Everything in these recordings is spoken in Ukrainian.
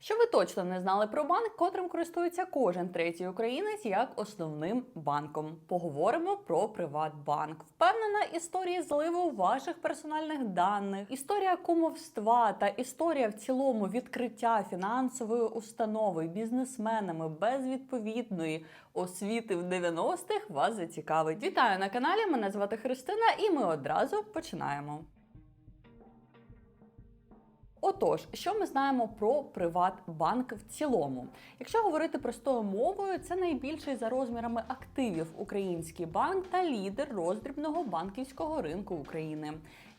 Що ви точно не знали про банк, котрим користується кожен третій українець як основним банком? Поговоримо про Приватбанк. Впевнена історія зливу ваших персональних даних, історія кумовства та історія в цілому відкриття фінансової установи бізнесменами без відповідної освіти в 90-х вас зацікавить. Вітаю на каналі. Мене звати Христина, і ми одразу починаємо. Отож, що ми знаємо про Приватбанк в цілому? Якщо говорити простою мовою, це найбільший за розмірами активів український банк та лідер роздрібного банківського ринку України.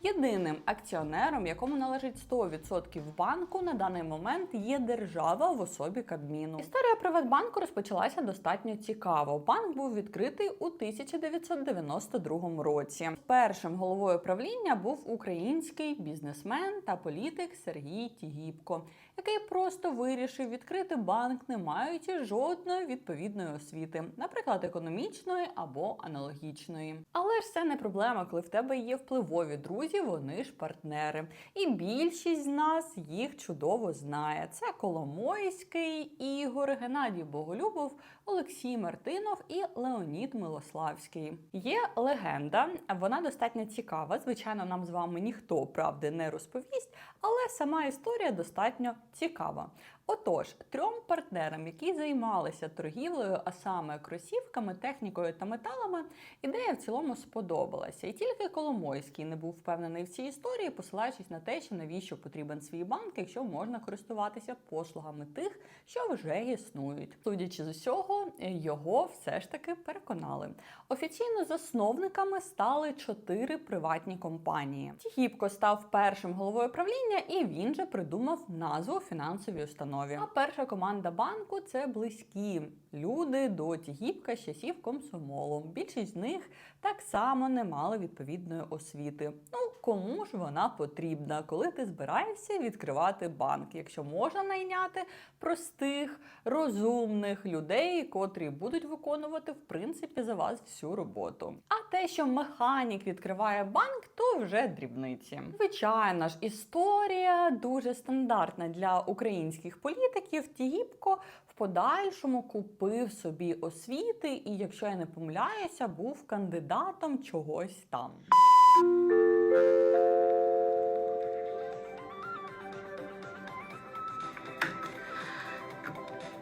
Єдиним акціонером, якому належить 100% банку, на даний момент є держава в особі Кабміну. Історія Приватбанку розпочалася достатньо цікаво. Банк був відкритий у 1992 році. Першим головою правління був український бізнесмен та політик Сергій Тігіпко, який просто вирішив відкрити банк, не маючи жодної відповідної освіти, наприклад, економічної або аналогічної. Але ж це не проблема, коли в тебе є впливові друзі, вони ж партнери. І більшість з нас їх чудово знає. Це Коломойський, Ігор, Геннадій Боголюбов, Олексій Мартинов і Леонід Милославський. Є легенда, вона достатньо цікава. Звичайно, нам з вами ніхто правди не розповість, але сама історія достатньо цікава. Отож, трьом партнерам, які займалися торгівлею, а саме кросівками, технікою та металами, ідея в цілому сподобалася. І тільки Коломойський не був впевнений в цій історії, посилаючись на те, що навіщо потрібен свій банк, якщо можна користуватися послугами тих, що вже існують. Судячи з усього, його все ж таки переконали. Офіційно засновниками стали чотири приватні компанії. Тігіпко став першим головою правління, і він же придумав назву фінансовій установі. А перша команда банку це близькі люди до Тігіпка з часів комсомолу. Більшість з них так само не мали відповідної освіти. Ну кому ж вона потрібна, коли ти збираєшся відкривати банк, якщо можна найняти простих, розумних людей, котрі будуть виконувати в принципі за вас всю роботу. А те, що механік відкриває банк, то вже дрібниці. Звичайна ж історія дуже стандартна для українських політиків. Тігіпко в подальшому купив собі освіти, і якщо я не помиляюся, був кандидатом чогось там.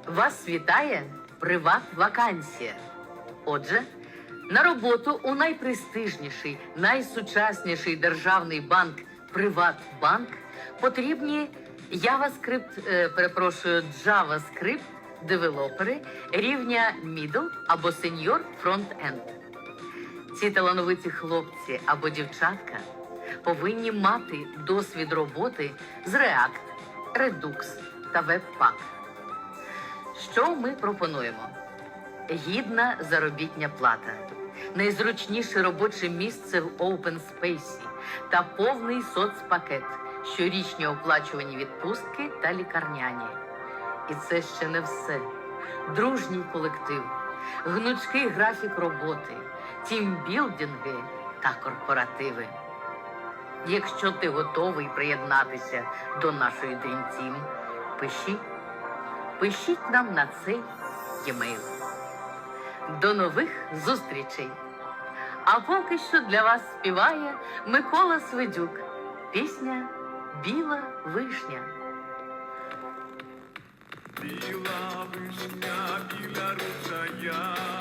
Вас вітає приват вакансія. Отже, на роботу у найпрестижніший, найсучасніший державний банк Приватбанк потрібні JavaScript, е, перепрошую, JavaScript девелопери рівня Middle або Senior Front-End. Ці талановиті хлопці або дівчатка повинні мати досвід роботи з React, Redux та Webpack. Що ми пропонуємо? Гідна заробітня плата, найзручніше робоче місце в Open Space та повний соцпакет, щорічні оплачувані відпустки та лікарняні. І це ще не все. Дружній колектив, гнучкий графік роботи, тімбілдинги та корпоративи. Якщо ти готовий приєднатися до нашої Dream Team, пишіть пишіть нам на цей e-mail. До нових зустрічей! А поки що для вас співає Микола Свидюк. Пісня Біла вишня. Біла вишня, біля ручая.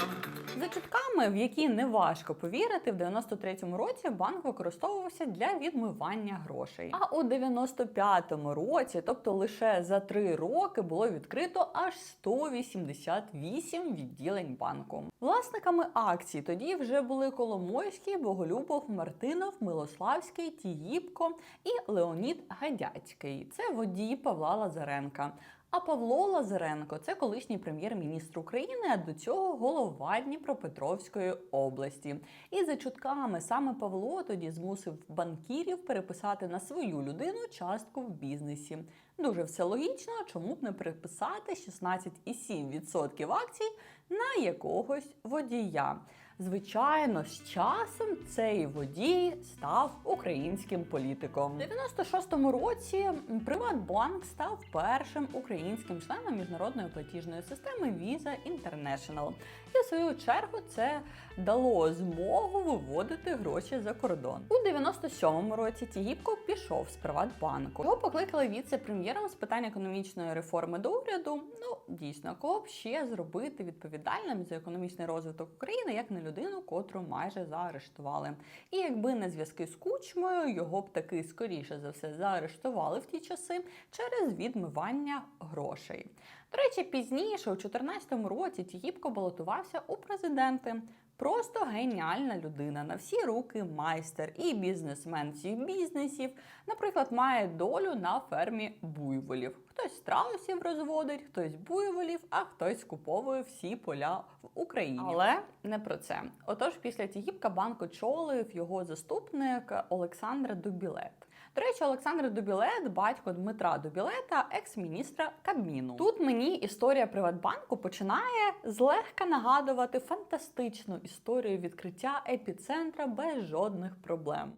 За чутками, в які не важко повірити, в 93-му році банк використовувався для відмивання грошей. А у 95-му році, тобто лише за три роки, було відкрито аж 188 відділень банку. Власниками акцій тоді вже були Коломойський, Боголюбов, Мартинов, Милославський, Тіїпко і Леонід Гадяцький. Це водій Павла Лазаренка. А Павло Лазаренко це колишній прем'єр-міністр України, а до цього голова Дніпропетровської області. І за чутками саме Павло тоді змусив банкірів переписати на свою людину частку в бізнесі. Дуже все логічно, чому б не переписати 16,7% акцій на якогось водія. Звичайно, з часом цей водій став українським політиком. У 96-му році Приватбанк став першим українським членом міжнародної платіжної системи Visa International. І в свою чергу це дало змогу виводити гроші за кордон. У 97-му році Тігіпко пішов з Приватбанку. Його покликали віце-прем'єром з питань економічної реформи до уряду. Ну дійсно, кого б ще зробити відповідальним за економічний розвиток України, як не людину, котру майже заарештували. І якби не зв'язки з кучмою, його б таки скоріше за все заарештували в ті часи через відмивання грошей. Речі, пізніше, у 2014 році, Тігіпко балотувався у президенти. Просто геніальна людина на всі руки майстер і бізнесмен всіх бізнесів. Наприклад, має долю на фермі буйволів. Хтось страусів розводить, хтось буйволів, а хтось скуповує всі поля в Україні. Але не про це. Отож, після Тігіпка банк очолив його заступник Олександр Дубілет. До речі, Олександр Дубілет, батько Дмитра Дубілета, екс-міністра Кабміну. Тут мені історія Приватбанку починає злегка нагадувати фантастичну історію відкриття епіцентра без жодних проблем.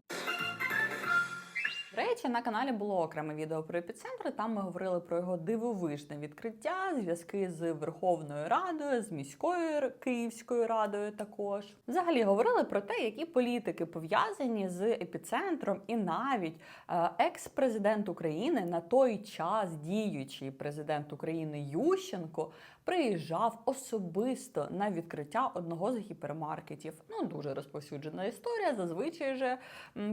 Речі, на каналі було окреме відео про епіцентр. Там ми говорили про його дивовижне відкриття, зв'язки з Верховною Радою, з міською Київською радою. Також взагалі говорили про те, які політики пов'язані з епіцентром, і навіть е, екс-президент України на той час діючий президент України Ющенко приїжджав особисто на відкриття одного з гіпермаркетів. Ну дуже розповсюджена історія. Зазвичай же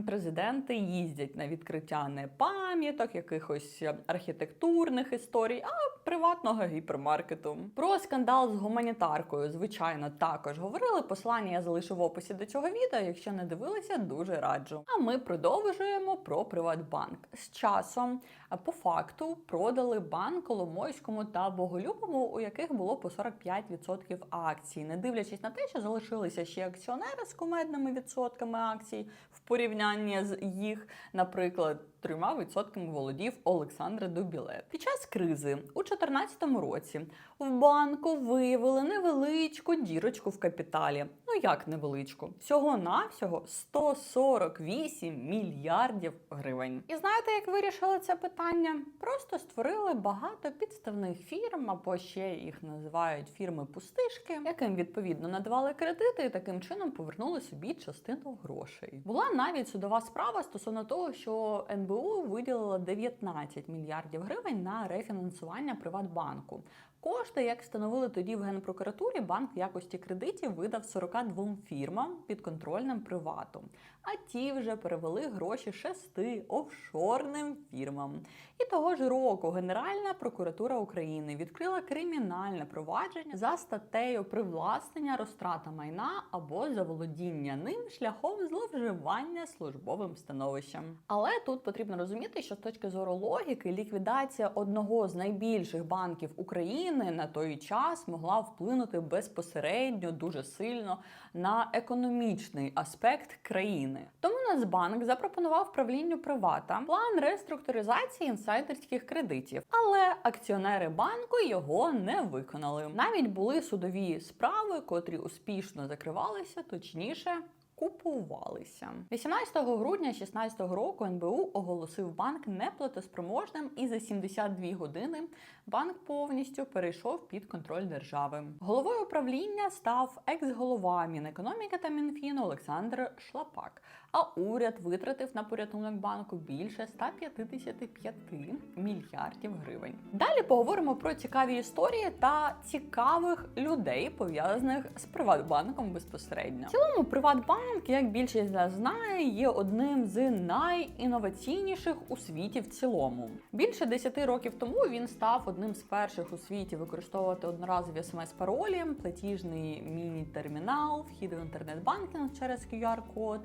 президенти їздять на відкриття не пам'яток, якихось е, архітектурних історій, а приватного гіпермаркету. Про скандал з гуманітаркою, звичайно, також говорили. Послання я залишу в описі до цього відео. Якщо не дивилися, дуже раджу. А ми продовжуємо про Приватбанк. З часом, по факту, продали банк Коломойському та Боголюбому, у яких було по 45% акцій, не дивлячись на те, що залишилися ще акціонери з кумедними відсотками акцій в порівнянні з їх, наприклад. Трьома відсотками володів Олександр Дубілет. Під час кризи у 2014 році в банку виявили невеличку дірочку в капіталі. Як невеличку? Всього навсього 148 мільярдів гривень. І знаєте, як вирішили це питання? Просто створили багато підставних фірм, або ще їх називають фірми-пустишки, яким відповідно надавали кредити і таким чином повернули собі частину грошей. Була навіть судова справа стосовно того, що НБУ виділила 19 мільярдів гривень на рефінансування Приватбанку. Кошти, як встановили тоді в генпрокуратурі, банк якості кредитів видав 42 фірмам підконтрольним привату. А ті вже перевели гроші шести офшорним фірмам. І того ж року Генеральна прокуратура України відкрила кримінальне провадження за статтею привласнення розтрата майна або заволодіння ним шляхом зловживання службовим становищем. Але тут потрібно розуміти, що з точки зору логіки ліквідація одного з найбільших банків України на той час могла вплинути безпосередньо дуже сильно на економічний аспект країни. Тому Нацбанк запропонував правлінню привата план реструктуризації інсайдерських кредитів, але акціонери банку його не виконали. Навіть були судові справи, котрі успішно закривалися, точніше. Купувалися 18 грудня 2016 року. НБУ оголосив банк неплатоспроможним, і за 72 години банк повністю перейшов під контроль держави. Головою управління став екс-голова Мінекономіки та Мінфіну Олександр Шлапак. А уряд витратив на порятунок банку більше 155 мільярдів гривень. Далі поговоримо про цікаві історії та цікавих людей, пов'язаних з Приватбанком безпосередньо. В цілому, Приватбанк, як більшість нас знає, є одним з найінноваційніших у світі в цілому. Більше 10 років тому він став одним з перших у світі використовувати одноразові смс-паролі, платіжний міні-термінал, вхід в інтернет-банкінг через QR-код,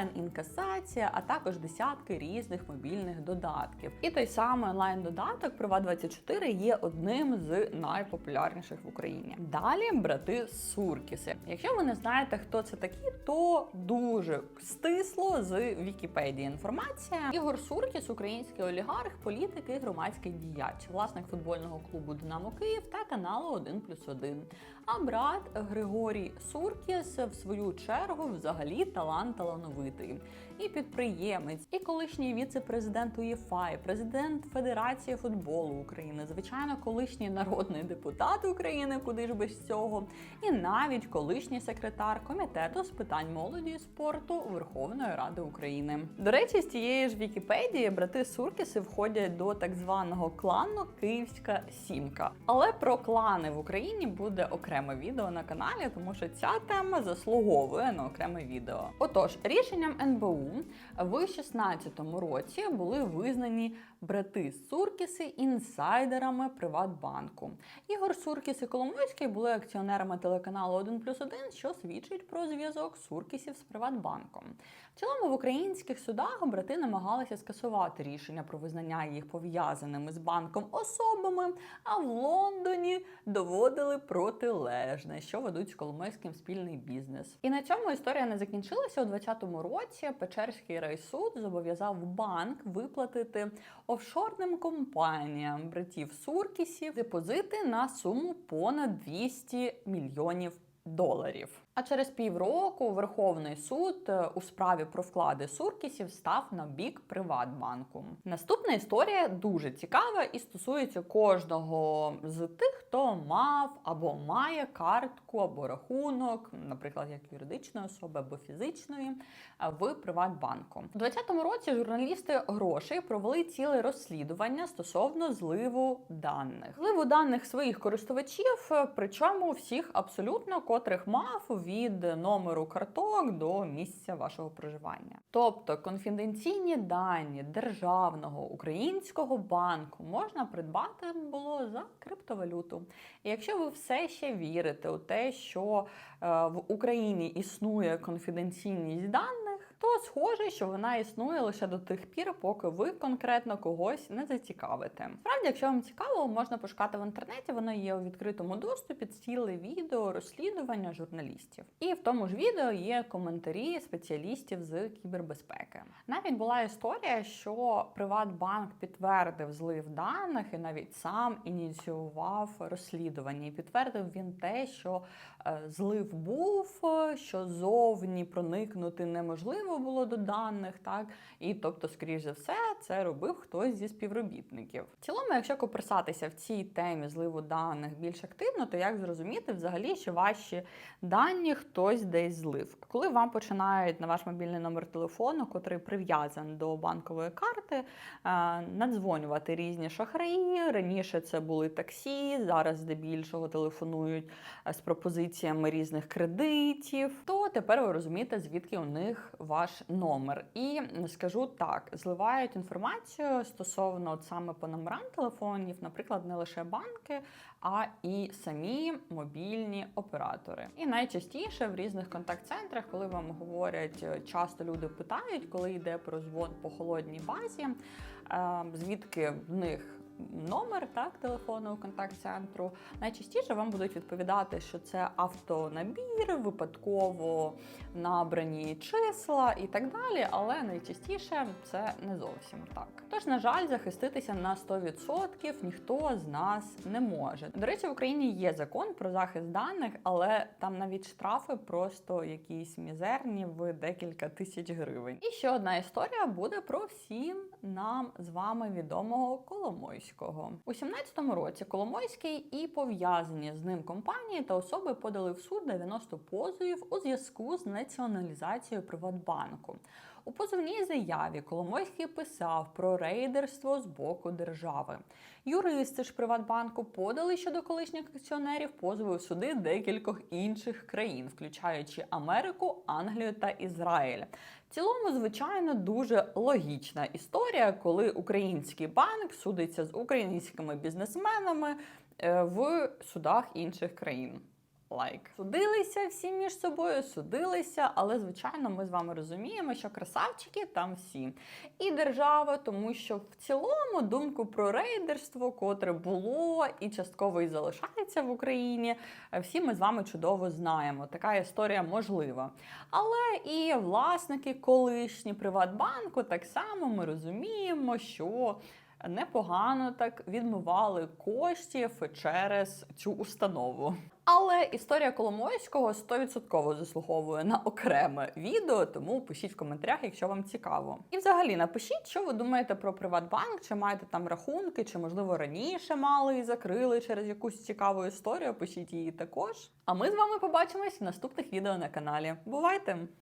онлайн-інкасація, а також десятки різних мобільних додатків. І той самий онлайн-додаток Privat24 є одним з найпопулярніших в Україні. Далі брати Суркіси. Якщо ви не знаєте, хто це такі, то дуже стисло з Вікіпедії інформація. Ігор Суркіс, український олігарх, політик і громадський діяч, власник футбольного футбольного клубу Динамо Київ та каналу 1 плюс 1. А брат Григорій Суркіс, в свою чергу, взагалі талант талановитий. любити. І підприємець, і колишній віце-президент УЄФА, і президент Федерації футболу України, звичайно, колишній народний депутат України, куди ж без цього, і навіть колишній секретар комітету з питань молоді і спорту Верховної Ради України. До речі, з тієї ж Вікіпедії брати Суркіси входять до так званого клану Київська Сімка. Але про клани в Україні буде окреме відео на каналі, тому що ця тема заслуговує на окреме відео. Отож, рішенням НБУ в 16-му році були визнані брати Суркіси інсайдерами Приватбанку. Ігор Суркіс і Коломойський були акціонерами телеканалу 1+,1, що свідчить про зв'язок Суркісів з Приватбанком. В цілому в українських судах брати намагалися скасувати рішення про визнання їх пов'язаними з банком особами, а в Лондоні доводили протилежне, що ведуть з Коломойським спільний бізнес. І на цьому історія не закінчилася. У 2020 році Печерський райсуд зобов'язав банк виплатити офшорним компаніям братів Суркісів депозити на суму понад 200 мільйонів доларів. А через півроку Верховний суд е, у справі про вклади Суркісів став на бік Приватбанку. Наступна історія дуже цікава і стосується кожного з тих, хто мав або має картку або рахунок, наприклад, як юридичної особи або фізичної, е, в Приватбанку. У 2020 році журналісти грошей провели ціле розслідування стосовно зливу даних. Зливу даних своїх користувачів, е, причому всіх абсолютно котрих мав від номеру карток до місця вашого проживання. Тобто конфіденційні дані державного українського банку можна придбати було за криптовалюту. І якщо ви все ще вірите у те, що е, в Україні існує конфіденційність даних. То схоже, що вона існує лише до тих пір, поки ви конкретно когось не зацікавите. Справді, якщо вам цікаво, можна пошукати в інтернеті. Воно є у відкритому доступі, ціле відео розслідування журналістів. І в тому ж відео є коментарі спеціалістів з кібербезпеки. Навіть була історія, що Приватбанк підтвердив злив даних і навіть сам ініціював розслідування. І підтвердив він те, що е, злив був, що зовні проникнути неможливо було до даних, так і тобто, скоріш за все, це робив хтось зі співробітників. В цілому, якщо коперсатися в цій темі зливу даних більш активно, то як зрозуміти взагалі, що ваші дані хтось десь злив? Коли вам починають на ваш мобільний номер телефону, котрий прив'язаний до банкової карти, е, надзвонювати різні шахраї. Раніше це були таксі, зараз здебільшого телефонують е, з пропозиціями різних кредитів. То тепер ви розумієте, звідки у них ваш номер. І скажу так: зливають інформацію стосовно от саме по номерам телефонів, наприклад, не лише банки, а і самі мобільні оператори. І найчастіше в різних контакт-центрах, коли вам говорять, е, часто люди питають, коли йде про дзвон по холодній базі, е, звідки в них. Номер так телефонного контакт-центру найчастіше вам будуть відповідати, що це автонабір, випадково набрані числа і так далі. Але найчастіше це не зовсім так. Тож, на жаль, захиститися на 100% ніхто з нас не може. До речі, в Україні є закон про захист даних, але там навіть штрафи просто якісь мізерні в декілька тисяч гривень. І ще одна історія буде про всім нам з вами відомого Коломойського. У 17-му році Коломойський і пов'язані з ним компанії та особи подали в суд 90 позовів у зв'язку з націоналізацією Приватбанку. У позовній заяві Коломойський писав про рейдерство з боку держави. Юристи ж Приватбанку подали щодо колишніх акціонерів позови в суди декількох інших країн, включаючи Америку, Англію та Ізраїль. Цілому, звичайно, дуже логічна історія, коли український банк судиться з українськими бізнесменами е, в судах інших країн. Лайк. Судилися всі між собою, судилися, але звичайно, ми з вами розуміємо, що красавчики там всі. І держава, тому що в цілому думку про рейдерство, котре було і частково і залишається в Україні, всі ми з вами чудово знаємо. Така історія можлива. Але і власники колишні Приватбанку так само ми розуміємо, що непогано так відмивали коштів через цю установу. Але історія Коломойського 100% заслуговує на окреме відео, тому пишіть в коментарях, якщо вам цікаво. І взагалі напишіть, що ви думаєте про Приватбанк, чи маєте там рахунки, чи можливо раніше мали і закрили через якусь цікаву історію. Пишіть її також. А ми з вами побачимось в наступних відео на каналі. Бувайте!